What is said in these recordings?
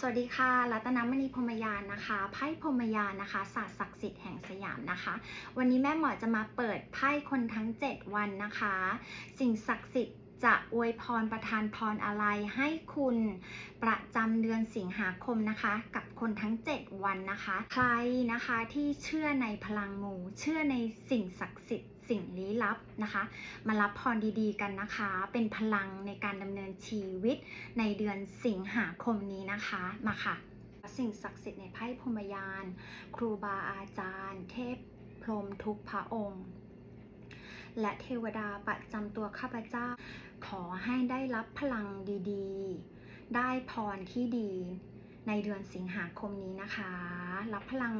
สวัสดีค่ะ รัตนมณีพรมยานนะคะ ไพ่พรมยานนะคะ ศาสตร์ศักดิ์สิทธิ์แห่งสยามนะคะ วันนี้แม่หมอจะมาเปิดไพ่คนทั้ง 7 วันนะคะ สิ่งศักดิ์สิทธิ์จะอวยพรประทานพรอะไรให้คุณประจำเดือนสิงหาคมนะคะ กับคนทั้ง 7 วันนะคะ ใครนะคะที่เชื่อในพลังหมูเชื่อในสิ่งศักดิ์สิทธิ์ สิ่งลี้ลับนะคะ มารับพรดีๆกันนะคะ เป็นพลังในการดำเนินชีวิตในเดือนสิงหาคมนี้นะคะมาค่ะ สิ่งศักดิ์สิทธิ์ในไพ่พมยาน ครูบาอาจารย์ เทพพรมทุกพระองค์ และเทวดาประจำตัวข้าพเจ้า ขอให้ได้รับพลังดีๆ ได้พรที่ดี ในเดือนสิงหาคมนี้นะคะ รับพลัง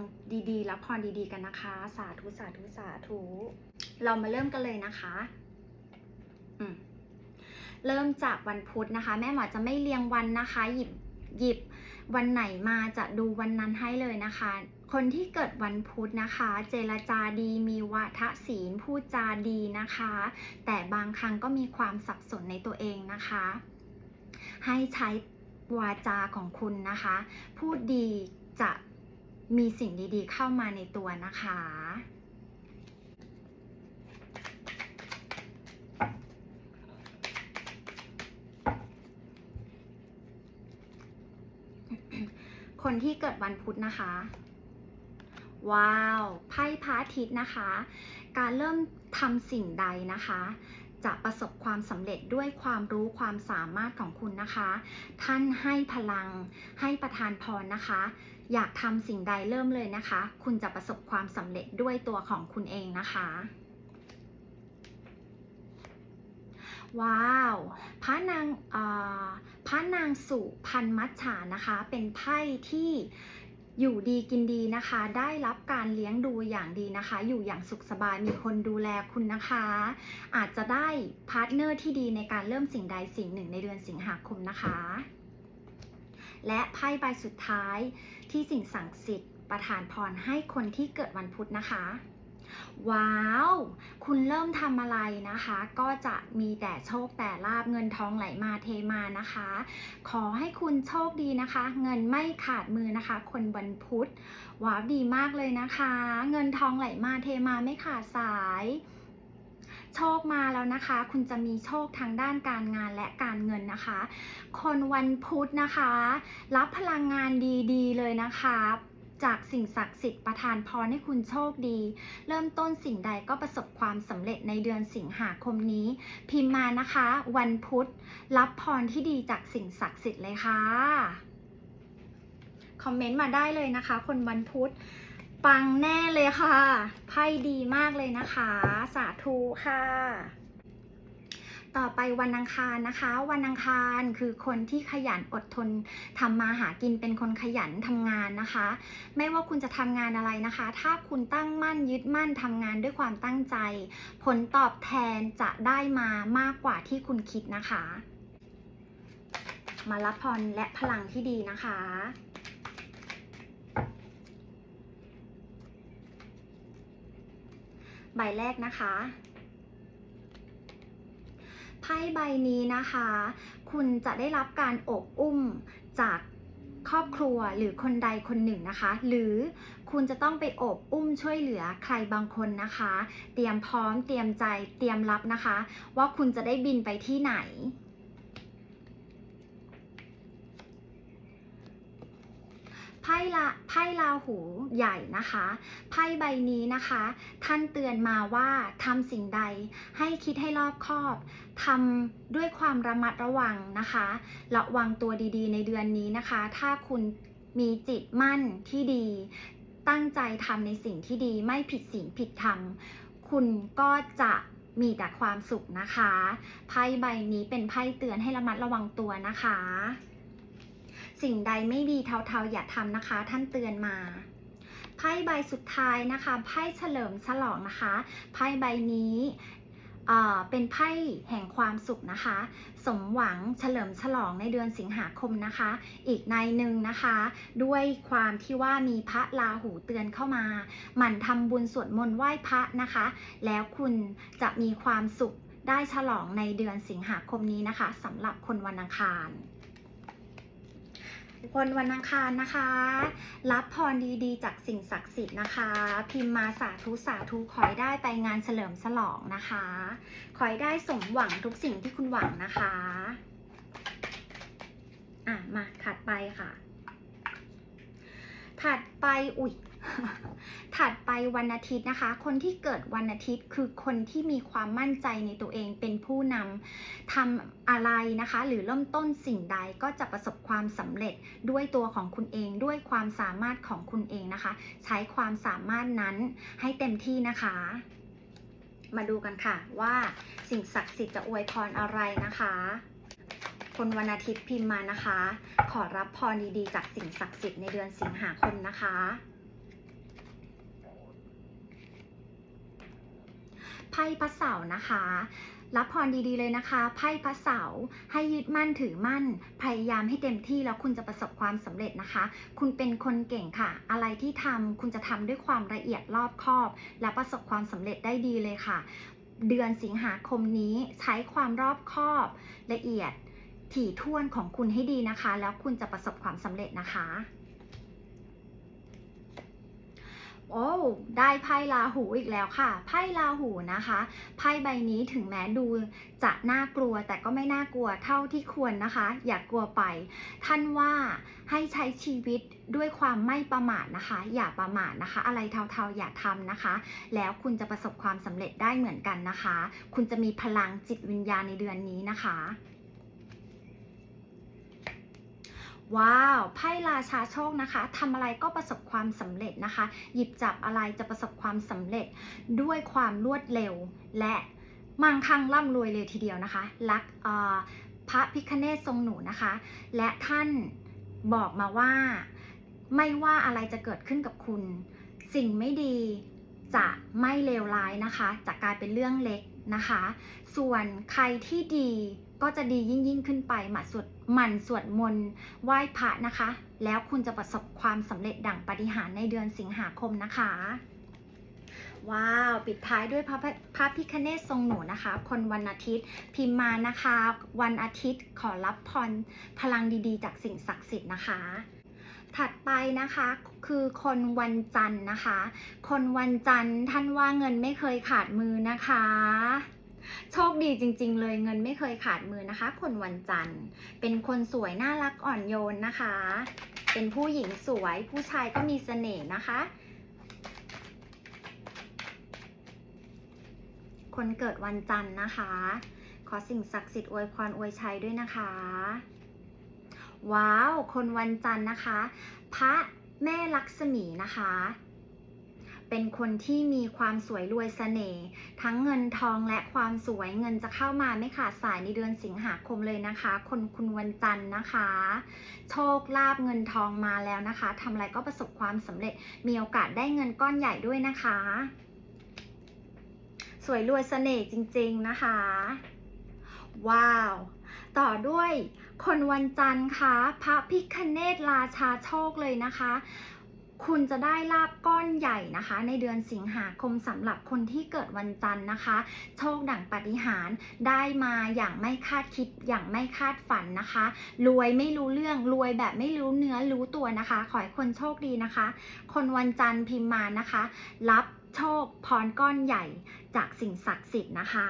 ดีๆ รับพรดีๆกันนะคะ สาธุสาธุสาธุเรามาเริ่มกันเลยนะคะอืมเริ่มจากวันพุธนะคะ แม่หมอจะไม่เรียงวันนะคะ หยิบหยิบวันไหนมาจะดูวันนั้นให้เลยนะคะ คนที่เกิดวันพุธนะคะ เจรจาดีมีวาทศีลพูดจาดีนะคะ แต่บางครั้งก็มีความสับสนในตัวเองนะคะ ให้ใช้ วาจาของคุณนะคะ พูดดีจะมีสิ่งดีๆ เข้ามาในตัวนะคะคนที่เกิดวันพุธนะคะ ว้าว ไพ่พระอาทิตย์นะคะ การเริ่มทำสิ่งใดนะคะ จะประสบความสำเร็จด้วยความรู้ความสามารถของคุณนะคะ ท่านให้พลังให้ประทานพรนะคะ อยากทำสิ่งใดเริ่มเลยนะคะ คุณจะประสบความสำเร็จด้วยตัวของคุณเองนะคะ ว้าวพระนางพระนางสุพันมัจฉานะคะ เป็นไพ่ที่ อยู่ดีกินดีนะคะ ได้รับการเลี้ยงดูอย่างดีนะคะ อยู่อย่างสุขสบายมีคนดูแลคุณนะคะ อาจจะได้พาร์ทเนอร์ที่ดีในการเริ่มสิ่งใดสิ่งหนึ่งในเดือนสิงหาคมนะคะ และไพ่ใบสุดท้ายที่สิ่งศักดิ์สิทธิ์ประทานพรให้คนที่เกิดวันพุธนะคะ ว้าว คุณเริ่มทำอะไรนะคะ ก็จะมีแต่โชคแต่ลาบเงินทองไหลมาเทมานะคะ ขอให้คุณโชคดีนะคะ เงินไม่ขาดมือนะคะ คนวันพุธว้าวดีมากเลยนะคะ เงินทองไหลมาเทมาไม่ขาดสายโชคมาแล้วนะคะ คุณจะมีโชคทางด้านการงานและการเงินนะคะ คนวันพุธนะคะ รับพลังงานดีๆ เลยนะคะ จากสิ่งศักดิ์สิทธิ์ประทานพรให้คุณโชคดี เริ่มต้นสิ่งใดก็ประสบความสำเร็จในเดือนสิงหาคมนี้ พิมพ์มานะคะ วันพุธ รับพรที่ดีจากสิ่งศักดิ์สิทธิ์เลยค่ะ คอมเมนต์มาได้เลยนะคะ คนวันพุธปังแน่เลยค่ะ ไพ่ดีมากเลยนะคะ สาธุค่ะ ต่อไปวันอังคารนะคะ วันอังคารคือคนที่ขยันอดทนทำมาหากินเป็นคนขยันทำงานนะคะ ไม่ว่าคุณจะทำงานอะไรนะคะ ถ้าคุณตั้งมั่นยึดมั่นทำงานด้วยความตั้งใจ ผลตอบแทนจะได้มามากกว่าที่คุณคิดนะคะ มารับพรและพลังที่ดีนะคะใบแรกนะคะ ไพ่ใบนี้นะคะ คุณจะได้รับการอบอุ้มจากครอบครัวหรือคนใดคนหนึ่งนะคะ หรือคุณจะต้องไปอบอุ้มช่วยเหลือใครบางคนนะคะ เตรียมพร้อมเตรียมใจเตรียมรับนะคะ ว่าคุณจะได้บินไปที่ไหน ไพ่ละไพ่ลาหูใหญ่นะคะไพ่ใบนี้นะคะ ท่านเตือนมาว่าทำสิ่งใดให้คิดให้รอบคอบทำด้วยความระมัดระวังนะคะระวังตัวดีๆ ในเดือนนี้นะคะ ถ้าคุณมีจิตมั่นที่ดี ตั้งใจทำในสิ่งที่ดีไม่ผิดศีลผิดธรรมคุณก็จะมีแต่ความสุขนะคะ ไพ่ใบนี้เป็นไพ่เตือนให้ระมัดระวังตัวนะคะ สิ่งใดไม่ดีเทาๆ อย่าทำนะคะ ท่านเตือนมาไพ่ใบสุดท้ายนะคะไพ่เฉลิมฉลองนะคะไพ่ใบนี้เป็นไพ่แห่งความสุขนะคะ สมหวังเฉลิมฉลองในเดือนสิงหาคมนะคะ อีกในหนึ่งนะคะ ด้วยความที่ว่ามีพระราหูเตือนเข้ามาหมั่นทำบุญสวดมนต์ไหว้พระนะคะ แล้วคุณจะมีความสุขได้ฉลองในเดือนสิงหาคมนี้นะคะสำหรับคนวันอังคาร คนวันอังคารนะคะ รับพรดีๆ จากสิ่งศักดิ์สิทธิ์นะคะ พิมพ์มาสาธุสาธุขอยได้ไปงานเฉลิมฉลองนะคะขอยได้สมหวังทุกสิ่งที่คุณหวังนะคะอะมาถัดไปค่ะ ถัดไปอุ๊ย ถัดไปวันอาทิตย์นะคะ คนที่เกิดวันอาทิตย์คือคนที่มีความมั่นใจในตัวเองเป็นผู้นำทำอะไรนะคะ หรือเริ่มต้นสิ่งใดก็จะประสบความสำเร็จด้วยตัวของคุณเองด้วยความสามารถของคุณเองนะคะ ใช้ความสามารถนั้นให้เต็มที่นะคะมาดูกันค่ะว่าสิ่งศักดิ์สิทธิ์จะอวยพรอะไรนะคะ คนวันอาทิตย์พิมพ์มานะคะ ขอรับพรดีๆ จากสิ่งศักดิ์สิทธิ์ในเดือนสิงหาคมนะคะ ไพ่พระเสาร์นะคะ รับพรดีๆเลยนะคะ ไพ่พระเสาร์ให้ยึดมั่นถือมั่น พยายามให้เต็มที่แล้วคุณจะประสบความสำเร็จนะคะ คุณเป็นคนเก่งค่ะ อะไรที่ทำคุณจะทำด้วยความละเอียดรอบคอบ และประสบความสำเร็จได้ดีเลยค่ะ เดือนสิงหาคมนี้ใช้ความรอบคอบ ละเอียดถี่ถ้วนของคุณให้ดีนะคะ แล้วคุณจะประสบความสำเร็จนะคะ โอ้ได้ไพ่ลาหูอีกแล้วค่ะ ไพ่ลาหูนะคะ ไพ่ใบนี้ถึงแม้ดูจะน่ากลัวแต่ก็ไม่น่ากลัวเท่าที่ควรนะคะ อย่ากกลัวไป ท่านว่าให้ใช้ชีวิตด้วยความไม่ประมาทนะคะ อย่าประมาทนะคะ อะไรเทาๆอย่าทำนะคะ แล้วคุณจะประสบความสำเร็จได้เหมือนกันนะคะ คุณจะมีพลังจิตวิญญาณในเดือนนี้นะคะ ว้าวไพ่ราชาโชคนะคะทำอะไรก็ประสบความสำเร็จนะคะ หยิบจับอะไรจะประสบความสำเร็จด้วยความรวดเร็ว และมั่งคั่งร่ำรวยเลยทีเดียวนะคะรักพระพิคเนศทรงหนูนะคะ และท่านบอกมาว่า ไม่ว่าอะไรจะเกิดขึ้นกับคุณ สิ่งไม่ดีจะไม่เลวร้ายนะคะ จะกลายเป็นเรื่องเล็ก นะคะ ส่วนใครที่ดีก็จะดียิ่งยิ่งขึ้นไปหมั่นสวดหมั่นสวดมนต์ไหว้พระนะคะ แล้วคุณจะประสบความสำเร็จดั่งปาฏิหารย์ในเดือนสิงหาคมนะคะ ว้าว ปิดท้ายด้วยพระพพระพิคเนศทรงหนูนะคะ คนวันอาทิตย์ พิมพ์มานะคะ วันอาทิตย์ขอรับพรพลังดีๆ จากสิ่งศักดิ์สิทธิ์นะคะ ถัดไปนะคะ คือคนวันจันทร์นะคะ คนวันจันทร์ท่านว่าเงินไม่เคยขาดมือนะคะ โชคดีจริง ๆ เลยเงินไม่เคยขาดมือนะคะ คนวันจันทร์เป็นคนสวยน่ารักอ่อนโยนนะคะ เป็นผู้หญิงสวยผู้ชายก็มีเสน่ห์นะคะ คนเกิดวันจันทร์นะคะ ขอสิ่งศักดิ์สิทธิ์อวยพรอวยชัยด้วยนะคะ ว้าว คนวันจันทร์นะคะ พระ แม่ลักษมีนะคะ เป็นคนที่มีความสวยรวยเสน่ห์ทั้งเงินทองและความสวยเงินจะเข้ามาไม่ขาดสายในเดือนสิงหาคมเลยนะคะ คนคุณวันจันทร์นะคะ โชคลาภเงินทองมาแล้วนะคะทำอะไรก็ประสบความสำเร็จมีโอกาสได้เงินก้อนใหญ่ด้วยนะคะ สวยรวยเสน่ห์จริงๆนะคะ ว้าว ต่อด้วย คนวันจันทร์คะพระพิคเนตราชาโชคเลยนะคะ คุณจะได้ลาบก้อนใหญ่นะคะ ในเดือนสิงหาคมสำหรับคนที่เกิดวันจันทร์นะคะ โชคดั่งปาฏิหารได้มาอย่างไม่คาดคิดอย่างไม่คาดฝันนะคะ รวยไม่รู้เรื่องรวยแบบไม่รู้เนื้อรู้ตัวนะคะ ขอให้คนโชคดีนะคะ คนวันจันทร์พิมพ์มานะคะ รับโชคพรก้อนใหญ่จากสิ่งศักดิ์สิทธิ์นะคะ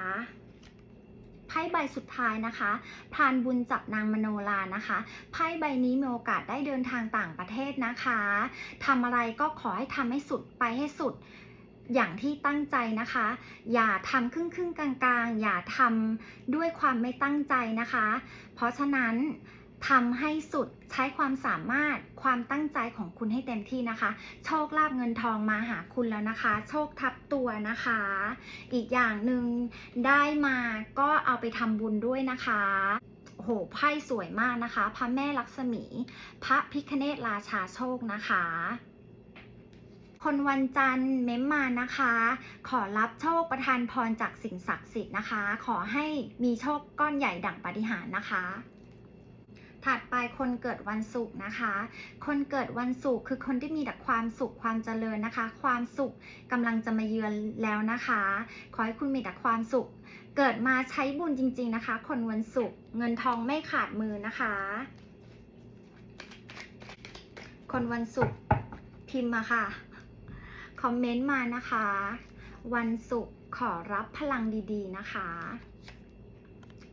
พ่ใบสุดท้ายนะคะพานบุญจับนางมโนรานะคะไพ่ใบนี้มีโอกาสได้เดินทางต่างประเทศนะคะทำอะไรก็ขอให้ทำให้สุดไปให้สุดอย่างที่ตั้งใจนะคะ อย่าทำครึ่งครึ่งๆกลางๆ อย่าทำด้วยความไม่ตั้งใจนะคะ เพราะฉะนั้น ทำให้สุดใช้ความสามารถความตั้งใจของคุณให้เต็มที่นะคะ โชคลาภเงินทองมาหาคุณแล้วนะคะ โชคทับตัวนะคะ อีกอย่างหนึ่งได้มาก็เอาไปทำบุญด้วยนะคะโหไพ่สวยมากนะคะ พระแม่ลักษมี พระพิคเนตราชาโชคนะคะคนวันจันทร์เม้มมานะคะ ขอรับโชคประทานพรจากสิ่งศักดิ์สิทธิ์นะคะ ขอให้มีโชคก้อนใหญ่ดั่งปาฏิหาริย์นะคะ ถัดไปคนเกิดวันศุกร์นะคะ คนเกิดวันศุกร์คือคนที่มีแต่ความสุขความเจริญนะคะ ความสุขกำลังจะมาเยือนแล้วนะคะ ขอให้คุณมีแต่ความสุข เกิดมาใช้บุญจริง ๆนะคะ คนวันศุกร์เงินทองไม่ขาดมือนะคะ คนวันศุกร์พิมพ์มาค่ะ คอมเมนต์มานะคะ วันศุกร์ขอรับพลังดีๆนะคะ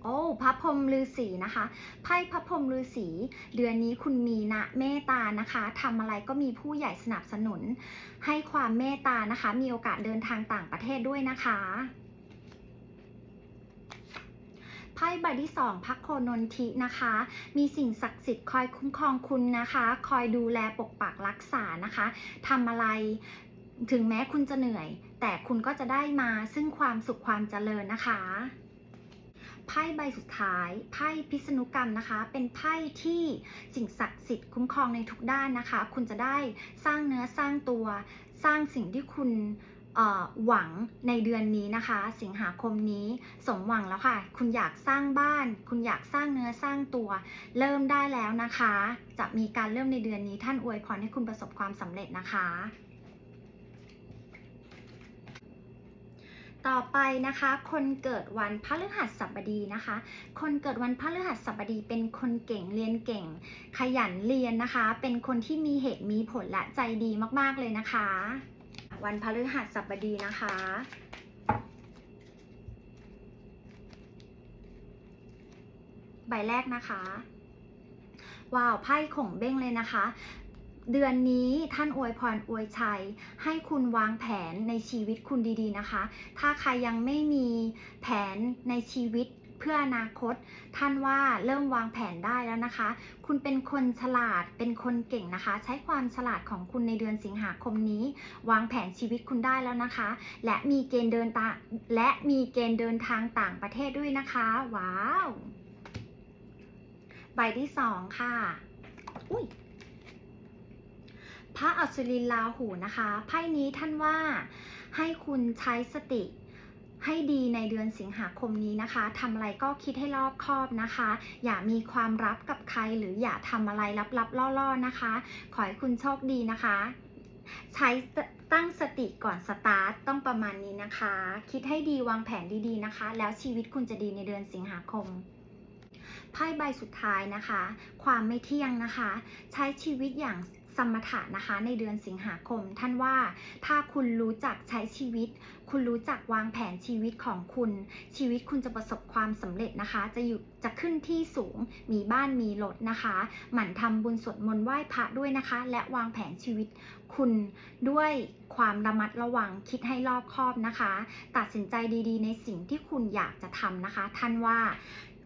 โอ้พระพรหมฤาษีนะคะไพ่พระพรหมฤาษีเดือนนี้คุณมีนะเมตตานะคะทำอะไรก็มีผู้ใหญ่สนับสนุน ให้ความเมตตานะคะ มีโอกาสเดินทางต่างประเทศด้วยนะคะไพ่ใบที่สองพักโคนนทินะคะ มีสิ่งศักดิ์สิทธิ์คอยคุ้มครองคุณนะคะ คอยดูแลปกปักรักษานะคะทำอะไรถึงแม้คุณจะเหนื่อย แต่คุณก็จะได้มาซึ่งความสุขความเจริญนะคะ ไพ่ใบสุดท้ายไพ่พิษณุกรรมนะคะ เป็นไพ่ที่สิ่งศักดิ์สิทธิ์คุ้มครองในทุกด้านนะคะ คุณจะได้สร้างเนื้อสร้างตัว สร้างสิ่งที่คุณหวังในเดือนนี้นะคะ สิงหาคมนี้สมหวังแล้วค่ะ คุณอยากสร้างบ้าน คุณอยากสร้างเนื้อสร้างตัว เริ่มได้แล้วนะคะ จะมีการเริ่มในเดือนนี้ท่านอวยพรให้คุณประสบความสำเร็จนะคะ ต่อไปนะคะ คนเกิดวันพฤหัสบดีนะคะ คนเกิดวันพฤหัสบดี เป็นคนเก่งเรียนเก่ง ขยันเรียนนะคะ เป็นคนที่มีเหตุมีผลและใจดีมากๆเลยนะคะ วันพฤหัสบดีนะคะใบแรกนะคะว้าวไพ่ข่งเบ้งเลยนะคะ เดือนนี้ท่านอวยพรอวยชัย ให้คุณวางแผนในชีวิตคุณดีๆนะคะ ถ้าใครยังไม่มีแผนในชีวิตเพื่ออนาคต ท่านว่าเริ่มวางแผนได้แล้วนะคะ คุณเป็นคนฉลาดเป็นคนเก่งนะคะ ใช้ความฉลาดของคุณในเดือนสิงหาคมนี้ วางแผนชีวิตคุณได้แล้วนะคะ และมีเกณฑ์เดินตาและมีเกณฑ์เดินทางต่างประเทศด้วยนะคะ ว้าว ใบที่สองค่ะ อุ้ย ระอัศรินลาหูนะคะไพ่นี้ท่านว่าให้คุณใช้สติให้ดีในเดือนสิงหาคมนี้นะคะทำอะไรก็คิดให้รอบคอบนะคะ อย่ามีความลับกับใครหรืออย่าทำอะไรลับๆล่อๆนะคะ ขอให้คุณโชคดีนะคะ ใช้ตั้งสติก่อนสตาร์ทต้องประมาณนี้นะคะ คิดให้ดีวางแผนดีๆนะคะ แล้วชีวิตคุณจะดีในเดือนสิงหาคมไพ่ใบสุดท้ายนะคะ ความไม่เที่ยงนะคะ ใช้ชีวิตอย่าง สมถะนะคะในเดือนสิงหาคม ท่านว่าถ้าคุณรู้จักใช้ชีวิต คุณรู้จักวางแผนชีวิตของคุณ ชีวิตคุณจะประสบความสำเร็จนะคะ จะอยู่จะขึ้นที่สูง มีบ้านมีรถนะคะ หมั่นทำบุญสวดมนต์ไหว้พระด้วยนะคะ และวางแผนชีวิตคุณด้วยความระมัดระวังคิดให้รอบคอบนะคะ ตัดสินใจดีๆ ในสิ่งที่คุณอยากจะทำนะคะ ท่านว่า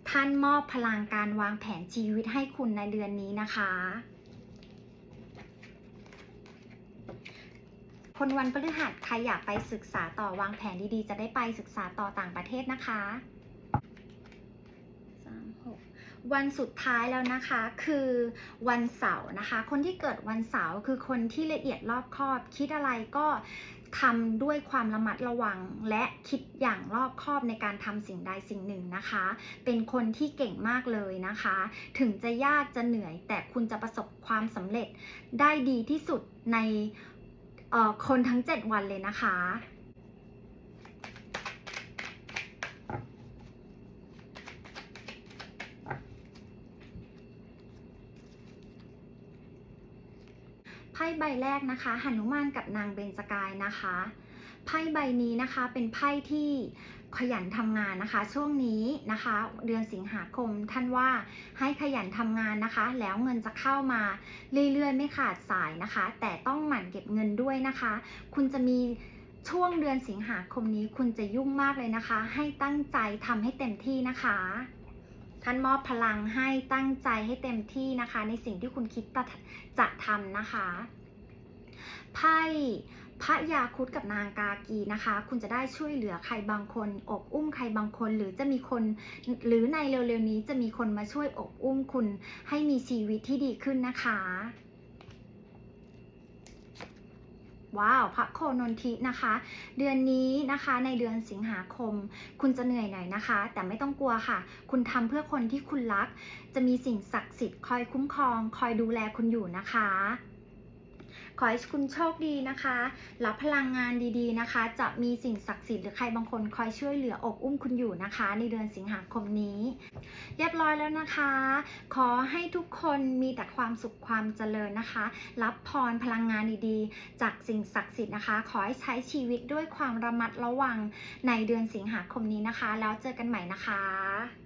ท่านมอบพลังการวางแผนชีวิตให้คุณในเดือนนี้นะคะ คนวันพฤหัสใครอยากไปศึกษาต่อวางแผนดีๆ จะได้ไปศึกษาต่อต่างประเทศนะคะสามหกวันสุดท้ายแล้วนะคะคือวันเสาร์นะคะ คนที่เกิดวันเสาร์คือคนที่ละเอียดรอบคอบ คิดอะไรก็ทำด้วยความระมัดระวัง และคิดอย่างรอบคอบในการทำสิ่งใดสิ่งหนึ่งนะคะ เป็นคนที่เก่งมากเลยนะคะ ถึงจะยากจะเหนื่อย แต่คุณจะประสบความสำเร็จได้ดีที่สุดใน คนทั้ง 7 วันเลยนะคะ ไพ่ใบแรกนะคะหนุมานกับนางเบญจกายนะคะ ไพ่ใบนี้นะคะเป็นไพ่ที่ ขยันทำงานนะคะ ช่วงนี้นะคะ เดือนสิงหาคมท่านว่าให้ขยันทำงานนะคะ แล้วเงินจะเข้ามาเรื่อยๆ ไม่ขาดสายนะคะ แต่ต้องหมั่นเก็บเงินด้วยนะคะ คุณจะมีช่วงเดือนสิงหาคมนี้คุณจะยุ่งมากเลยนะคะ ให้ตั้งใจทำให้เต็มที่นะคะท่านมอบพลังให้ตั้งใจให้เต็มที่นะคะ ในสิ่งที่คุณคิดจะทำนะคะ ไพ่พระยาคุดกับนางกากีนะคะ คุณจะได้ช่วยเหลือใครบางคน อบอุ้มใครบางคน หรือจะมีคน หรือในเร็วๆนี้จะมีคนมาช่วยอบอุ้มคุณให้มีชีวิตที่ดีขึ้นนะคะ ว้าว พระโคนนทินะคะ เดือนนี้นะคะ ในเดือนสิงหาคม คุณจะเหนื่อยหน่อยนะคะ แต่ไม่ต้องกลัวค่ะ คุณทำเพื่อคนที่คุณรัก จะมีสิ่งศักดิ์สิทธิ์คอยคุ้มครอง คอยดูแลคุณอยู่นะคะ ขอให้คุณโชคดีนะคะรับพลังงานดีๆนะคะ จะมีสิ่งศักดิ์สิทธิ์หรือใครบางคนคอยช่วยเหลืออบอุ้มคุณอยู่นะคะ ในเดือนสิงหาคมนี้ เรียบร้อยแล้วนะคะ ขอให้ทุกคนมีแต่ความสุขความเจริญนะคะ รับพรพลังงานดีๆ จากสิ่งศักดิ์สิทธิ์นะคะ ขอให้ใช้ชีวิตด้วยความระมัดระวังในเดือนสิงหาคมนี้นะคะ แล้วเจอกันใหม่นะคะ